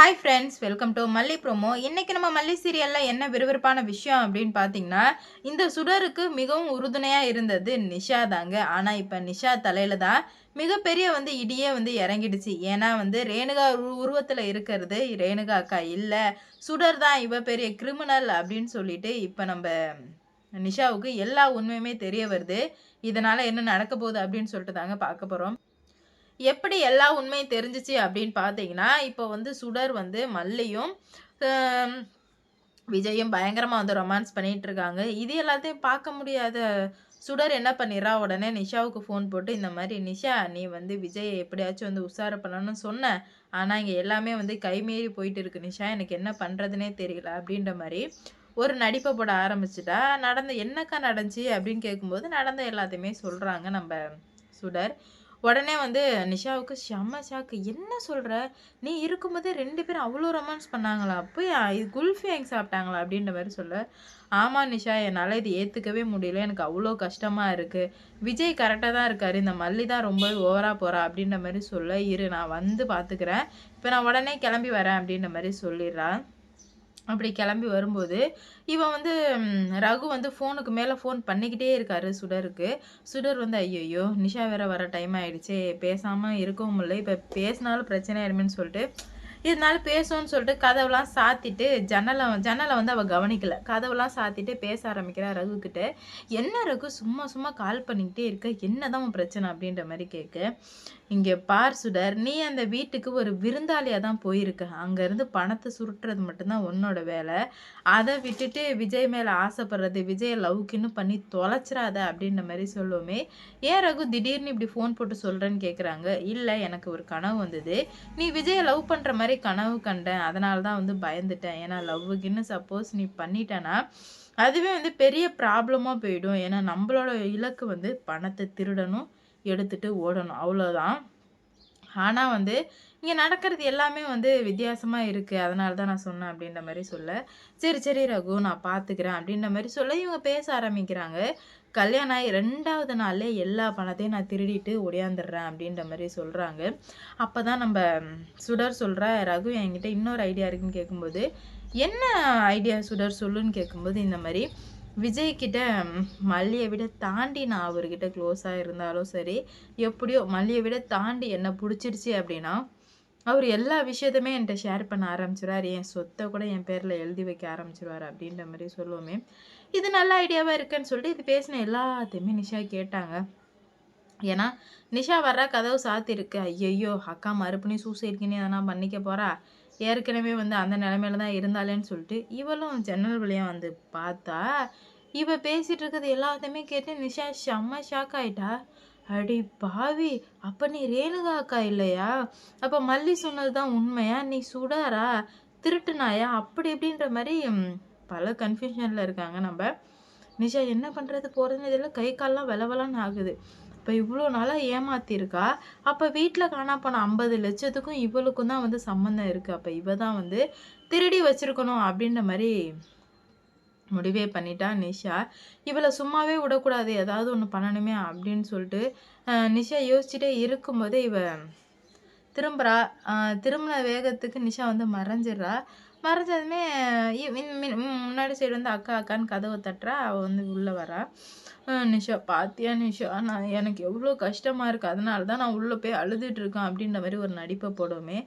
Hi friends welcome to Malli promo இன்னைக்கு நம்ம மல்லி சீரியலில் என்ன விறுவிறுப்பான விஷயம் அப்படின்னு பார்த்தீங்கன்னா இந்த சுடருக்கு மிகவும் உறுதுணையாக இருந்தது நிஷா தாங்க. ஆனால் இப்போ நிஷா தலையில் தான் மிகப்பெரிய வந்து இடியே வந்து இறங்கிடுச்சு. ஏன்னா வந்து ரேணுகா உரு உருவத்தில் இருக்கிறது ரேணுகா அக்கா இல்லை. சுடர் தான் இவ பெரிய கிரிமினல் அப்படின்னு சொல்லிட்டு இப்போ நம்ம நிஷாவுக்கு எல்லா உண்மையுமே தெரிய வருது. இதனால் என்ன நடக்க போகுது அப்படின்னு சொல்லிட்டு தாங்க பார்க்க போகிறோம் எப்படி எல்லா உண்மையும் தெரிஞ்சிச்சு அப்படின்னு பார்த்தீங்கன்னா இப்போ வந்து சுடர் வந்து மல்லியும் விஜயும் பயங்கரமாக வந்து ரொமான்ஸ் பண்ணிகிட்டு இருக்காங்க. இது எல்லாத்தையும் பார்க்க முடியாத சுடர் என்ன பண்ணிடுறா? உடனே நிஷாவுக்கு ஃபோன் போட்டு இந்த மாதிரி நிஷா நீ வந்து விஜயை எப்படியாச்சும் வந்து உஷார பண்ணணும்னு சொன்ன. ஆனால் இங்கே எல்லாமே வந்து கைமீறி போயிட்டு இருக்கு. நிஷா எனக்கு என்ன பண்ணுறதுனே தெரியல. அப்படின்ற மாதிரி ஒரு நடிப்பை போட ஆரம்பிச்சிட்டா. நடந்த என்னக்கா நடந்துச்சு அப்படின்னு கேட்கும்போது நடந்த எல்லாத்தையுமே சொல்கிறாங்க நம்ம சுடர். உடனே வந்து நிஷாவுக்கு செம்ம ஷாக்கு என்ன சொல்கிற நீ இருக்கும்போதே ரெண்டு பேரும் அவ்வளோ ரொமான்ஸ் பண்ணாங்களா? போய் இது குல்ஃபி வாங்கி சாப்பிட்டாங்களா? அப்படின்ற மாதிரி சொல்ல. ஆமாம் நிஷா என்னால் இது ஏற்றுக்கவே முடியல. எனக்கு அவ்வளோ கஷ்டமாக இருக்குது விஜய் கரெக்டாக தான் இருக்கார். இந்த மல்லி தான் ரொம்ப ஓவராக போகிறா அப்படின்ற மாதிரி சொல்ல. இரு நான் வந்து பார்த்துக்கிறேன் இப்போ நான் உடனே கிளம்பி வரேன் அப்படின்ற மாதிரி சொல்லிடுறான் அப்படி கிளம்பி வரும்போது இவன் வந்து ரகு வந்து ஃபோனுக்கு மேலே ஃபோன் பண்ணிக்கிட்டே இருக்காரு சுடருக்கு. சுடர் வந்து ஐயோ நிஷா வேற வர டைம் ஆயிடுச்சு பேசாமல் இருக்கவும் இல்லை இப்போ பேசினாலும் பிரச்சனை ஆயிருமேன்னு சொல்லிட்டு இதனால பேசுவோன்னு சொல்லிட்டு கதவுலாம் சாத்திட்டு ஜன்னலை ஜன்னலை வந்து அவள் கவனிக்கல. கதவெல்லாம் சாத்திட்டு பேச ஆரம்பிக்கிறா ரகு கிட்ட. என்ன ரகு சும்மா சும்மா கால் பண்ணிக்கிட்டே இருக்க என்னதான் உன் பிரச்சனை? அப்படின்ற மாதிரி கேட்க. இங்கே பார் சுடர் நீ அந்த வீட்டுக்கு ஒரு விருந்தாளியாக தான் போயிருக்க. அங்கேருந்து பணத்தை சுருட்டுறது மட்டும்தான் உன்னோட வேலை. அதை விட்டுட்டு விஜய் மேலே ஆசைப்படுறது விஜயை லவ்க்குன்னு பண்ணி தொலைச்சிடாத அப்படின்ற மாதிரி சொல்லுவோமே. ஏன் ரகு திடீர்னு இப்படி ஃபோன் போட்டு சொல்கிறேன்னு கேட்குறாங்க இல்லை எனக்கு ஒரு கனவு வந்தது. நீ விஜயை லவ் பண்ணுற மாதிரி கனவு கண்டேன். அதனால தான் வந்து பயந்துட்டேன். ஏன்னா லவ்வுக்குன்னு சப்போஸ் நீ பண்ணிட்டேன்னா அதுவே வந்து பெரிய ப்ராப்ளமாக போயிடும். ஏன்னா நம்மளோட இலக்கு வந்து பணத்தை திருடணும். எடுத்துட்டு ஓடணும். அவ்வளோதான் ஆனால் வந்து இங்கே நடக்கிறது எல்லாமே வந்து வித்தியாசமாக இருக்குது அதனால தான் நான் சொன்னேன் அப்படின்ற மாதிரி சொல்ல. சரி சரி ரகு நான் பார்த்துக்கிறேன் அப்படின்ற மாதிரி சொல்ல இவங்க பேச ஆரம்பிக்கிறாங்க. கல்யாணம் ஆகி ரெண்டாவது நாளே எல்லா பணத்தையும் நான் திருடிட்டு ஒடியாந்துடுறேன் அப்படின்ற மாதிரி சொல்கிறாங்க அப்போ தான் நம்ம சுடர் சொல்கிற ரகு என்கிட்ட இன்னொரு ஐடியா இருக்குன்னு கேட்கும்போது என்ன ஐடியா சுடர் சொல்லுன்னு கேட்கும்போது இந்த மாதிரி விஜய்கிட்ட மல்லியை விட தாண்டி நான் அவர்கிட்ட க்ளோஸாக இருந்தாலும் சரி எப்படியோ மல்லியை விட தாண்டி என்ன பிடிச்சிருச்சு அப்படின்னா அவர் எல்லா விஷயத்தையுமே என்கிட்ட ஷேர் பண்ண ஆரம்பிச்சிடுவார் என் சொத்தை கூட என் பேரில் எழுதி வைக்க ஆரம்பிச்சிருவார் அப்படின்ற மாதிரி சொல்லுவோமே. இது நல்ல ஐடியாவாக இருக்குன்னு சொல்லிட்டு இது பேசின எல்லாத்தையுமே நிஷா கேட்டாங்க. ஏன்னா நிஷா வர்ற கதவு சாத்திருக்கு ஐயையோ அக்கா மறுபடியும் சூசைட்க்குன்னு எதனா பண்ணிக்க போறா? ஏற்கனவே வந்து அந்த நிலமையில தான் இருந்தாலேன்னு சொல்லிட்டு இவளும் ஜன்னல் வழியாக வந்து பார்த்தா இவ பேசிட்டு இருக்கிறது எல்லாத்தையுமே கேட்டு நிஷா செம்ம ஷாக் ஆயிட்டா. அடி பாவி அப்போ நீ ரேணுகா அக்கா இல்லையா? அப்போ மல்லி சொன்னது தான் உண்மையா? நீ சுடாரா? திருட்டுனாயா? அப்படி இப்படின்ற மாதிரி பல கன்ஃபியூஷனில் இருக்காங்க நம்ம. நிஷா என்ன பண்ணுறது போகிறதுன்னு இதில் கை கால்லாம் வெலவெலன்னு ஆகுது. இப்போ இவ்வளோ நாளாக ஏமாத்திருக்கா? அப்போ வீட்டில் காணா போன ஐம்பது லட்சத்துக்கும் இவளுக்கும் தான் வந்து சம்மந்தம் இருக்குது அப்போ இவ தான் வந்து திருடி வச்சிருக்கணும் அப்படின்ற மாதிரி முடிவே பண்ணிட்டா நிஷா. இவளை சும்மாவே விடக்கூடாது. ஏதாவது ஒன்று பண்ணணுமே அப்படின்னு சொல்லிட்டு அஹ், நிஷா யோசிச்சுட்டே இருக்கும்போதே இவ திரும்புறா. அஹ், திரும்பின வேகத்துக்கு நிஷா வந்து மறைஞ்சிடுறா. மறைஞ்சதுமே முன்னாடி சைடு வந்து அக்கா அக்கான்னு கதவை தட்டுறா அவள் வந்து உள்ளே வரா. நிஷா பாத்தியா நிஷா நான் எனக்கு எவ்வளோ கஷ்டமா இருக்குது அதனால தான் நான் உள்ளே போய் அழுதுட்டு இருக்கேன் அப்படின்ற மாதிரி ஒரு நடிப்பை போடுவோமே.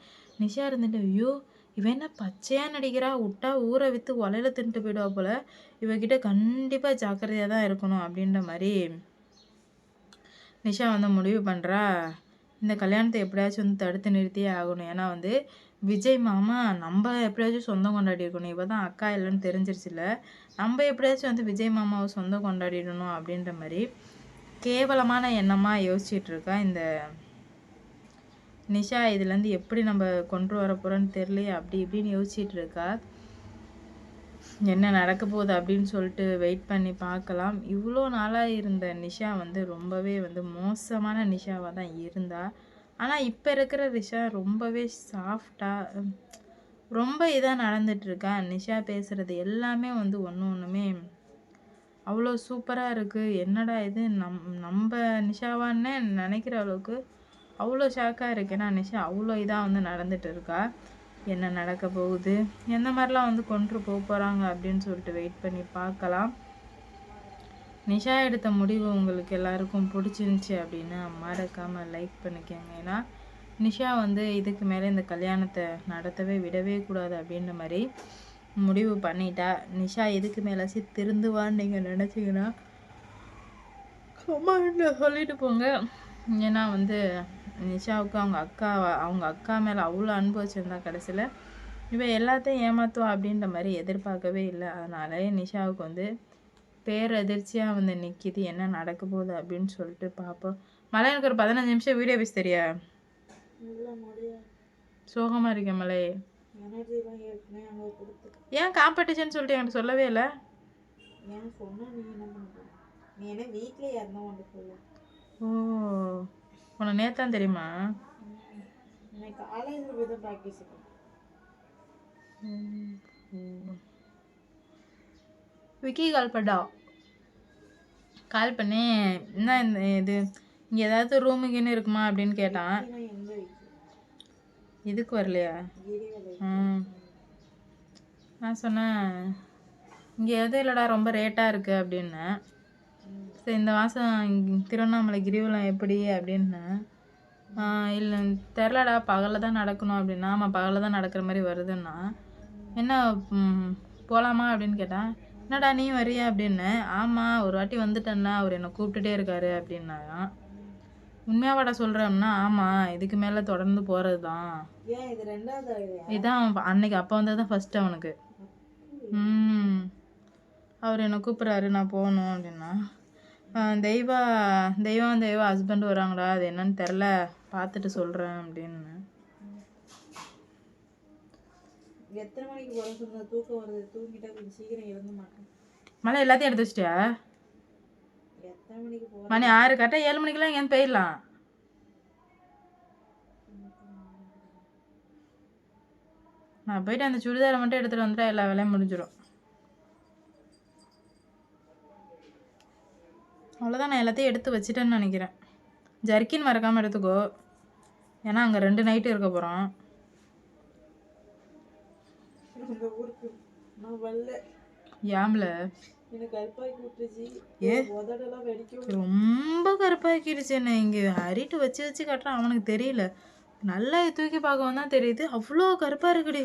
நிஷா இருந்துட்டு ஐயோ இவன் என்ன பச்சையாக நடிக்கிறா. விட்டா ஊரை விற்று ஒலையில தின்ட்டு போயிடுவா போல. இவகிட்ட கண்டிப்பாக ஜாக்கிரதையாக தான் இருக்கணும் அப்படின்ற மாதிரி நிஷா வந்து முடிவு பண்ணுறா இந்த கல்யாணத்தை எப்படியாச்சும் வந்து தடுத்து நிறுத்தியே ஆகணும். ஏன்னா வந்து விஜய் மாமா நம்ம எப்படியாச்சும் சொந்தம் கொண்டாடி இருக்கணும். இவ தான் அக்கா இல்லைன்னு தெரிஞ்சிருச்சுல நம்ம எப்படியாச்சும் வந்து விஜய் மாமாவை சொந்தம் கொண்டாடிடணும் அப்படின்ற மாதிரி கேவலமான எண்ணமாக யோசிச்சிட்டு இருக்கா இந்த நிஷா. இதுலேருந்து எப்படி நம்ம கொண்டு வர போகிறோன்னு தெரியலையே அப்படி இப்படின்னு யோசிச்சிட்டு இருக்கா. என்ன நடக்க போகுது அப்படின்னு சொல்லிட்டு வெயிட் பண்ணி பார்க்கலாம். இவ்வளோ நாளாக இருந்த நிஷா வந்து ரொம்பவே வந்து மோசமான நிஷாவாக தான் இருந்தா. ஆனால் இப்போ இருக்கிற நிஷா ரொம்பவே சாஃப்டாக ரொம்ப இதாக நடந்துட்டு இருக்கா நிஷா பேசுகிறது எல்லாமே வந்து ஒன்று ஒன்றுமே அவ்வளோ சூப்பராக இருக்குது என்னடா இது? நம் நம்ம நிஷாவான்னு நினைக்கிற அளவுக்கு அவ்வளோ ஷாக்காக இருக்கு. ஏன்னா நிஷா அவ்வளோ இதாக வந்து நடந்துட்டு இருக்கா என்ன நடக்க போகுது? எந்த மாதிரிலாம் வந்து கொண்டு போக போகிறாங்க அப்படின்னு சொல்லிட்டு வெயிட் பண்ணி பார்க்கலாம். நிஷா எடுத்த முடிவு உங்களுக்கு எல்லாருக்கும் பிடிச்சிருந்துச்சி அப்படின்னா மறக்காமல் லைக் பண்ணிக்கோங்க. ஏன்னா நிஷா வந்து இதுக்கு மேலே இந்த கல்யாணத்தை நடத்தவே விடவே கூடாது அப்படின்ற மாதிரி முடிவு பண்ணிட்டா. நிஷா இதுக்கு மேலாச்சு திருந்துவான்னு நீங்கள் நினச்சிங்கன்னா கமெண்ட்டில் சொல்லிட்டு போங்க. ஏன்னா வந்து நிஷாவுக்கு அவங்க அக்கா அவங்க அக்கா மேலே அவ்வளோ அன்பு வச்சுருந்தா கடைசியில். இவன் எல்லாத்தையும் ஏமாத்துவா அப்படின்ற மாதிரி எதிர்பார்க்கவே இல்லை. அதனால நிஷாவுக்கு வந்து பேரதிர்ச்சியாக வந்து நிற்கிது என்ன நடக்க போகுது அப்படின்னு சொல்லிட்டு பார்ப்போம் மலை எனக்கு ஒரு பதினஞ்சு நிமிஷம் வீடியோ பேச தெரியா? சோகமாக இருக்கேன் மலை. ஏன் காம்படிஷன் சொல்லிட்டு என்கிட்ட சொல்லவே இல்லை? ஓ உனக்கு நேத்தான் தெரியுமா? காலேஜில் ப்ராக்டிஸ் விக்கி கால் பண்ணா கால் பண்ணி. என்ன இந்த இது? இங்கே ஏதாவது ரூமுக்குன்னு இருக்குமா அப்படின்னு கேட்டான். இதுக்கு வரலையா? ம் நான் சொன்னேன் இங்கே எதுவும் இல்லைடா ரொம்ப ரேட்டாக இருக்குது அப்படின்னேன் சரி இந்த மாதம் திருவண்ணாமலை கிரிவலம் எப்படி அப்படின்னேன். இல்லை தெரிலடா பகலில் தான் நடக்கணும் அப்படின்னா. ஆமாம் பகலில் தான் நடக்கிற மாதிரி வருதுன்னா. என்ன போகலாமா அப்படின்னு கேட்டேன். என்னடா நீ வரியா அப்படின்னு. ஆமாம் ஒரு வாட்டி வந்துட்டேன்னா அவர் என்னை கூப்பிட்டுட்டே இருக்காரு அப்படின்னாராம் உண்மையாவாடா சொல்கிறேன்னா ஆமாம் இதுக்கு மேலே தொடர்ந்து போகிறது தான் இதான் அவன் அன்னைக்கு அப்போ வந்தது தான் ஃபஸ்ட்டு அவனுக்கு ம். அவர் என்னை கூப்பிட்றாரு நான் போகணும் அப்படின்னா. தெய்வா தெய்வம் தெய்வம் ஹஸ்பண்ட் வராங்கடா அது என்னன்னு தெரில பார்த்துட்டு சொல்கிறேன் அப்படின்னு. எத்தனை மணிக்கு போட சொன்ன தூக்கம் வருது. தூங்கிட்டா கொஞ்சம் சீக்கிரம் எழுத மாட்டேன். மழை எல்லாத்தையும் எடுத்து வச்சிட்டியா? எத்தனை மணிக்கு போற மணி ஆறு கரெக்டாக ஏழு மணிக்கெல்லாம் எங்கேருந்து போயிடலாம். நான் போயிட்டு அந்த சுடிதாரை மட்டும் எடுத்துகிட்டு வந்துட்டா எல்லா வேலையும் முடிஞ்சிடும் அவ்வளோதான் நான் எல்லாத்தையும் எடுத்து வச்சிட்டேன்னு நினைக்கிறேன். ஜர்க்கின் மறக்காமல் எடுத்துக்கோ. ஏன்னா அங்கே ரெண்டு நைட்டு இருக்க போகிறோம் இந்த ஊருக்கு. நான் வரல. யாமில் எனக்கு கருப்பாக்கி விட்டுருச்சு. ஏ? உதடெல்லாம் வெடிக்க ரொம்ப கருப்பாக்கிடுச்சு என்ன. இங்கே ஹரிட்டு வச்சு வச்சு கட்டுறான் அவனுக்கு தெரியல. நல்லா தூக்கி பார்க்கவும் தான் தெரியுது. அவ்வளோ கருப்பாக இருக்குடி.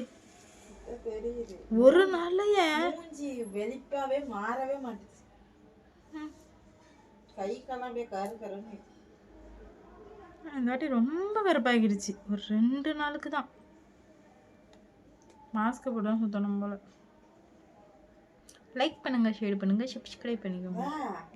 ஒரு நாள்லயே. மூஞ்சி வெளிப்பாவே மாறவே மாட்டுச்சு. கை காலம் அப்படியே கரு கருன்னு இந்த வாட்டி ரொம்ப கருப்பாகிடுச்சு ஒரு ரெண்டு நாளுக்கு தான். மாஸ்க் போட்டு தான் சுத்தணும் போல. லைக் பண்ணுங்க ஷேர் பண்ணுங்க சப்ஸ்கிரைப் பண்ணிக்கோங்க.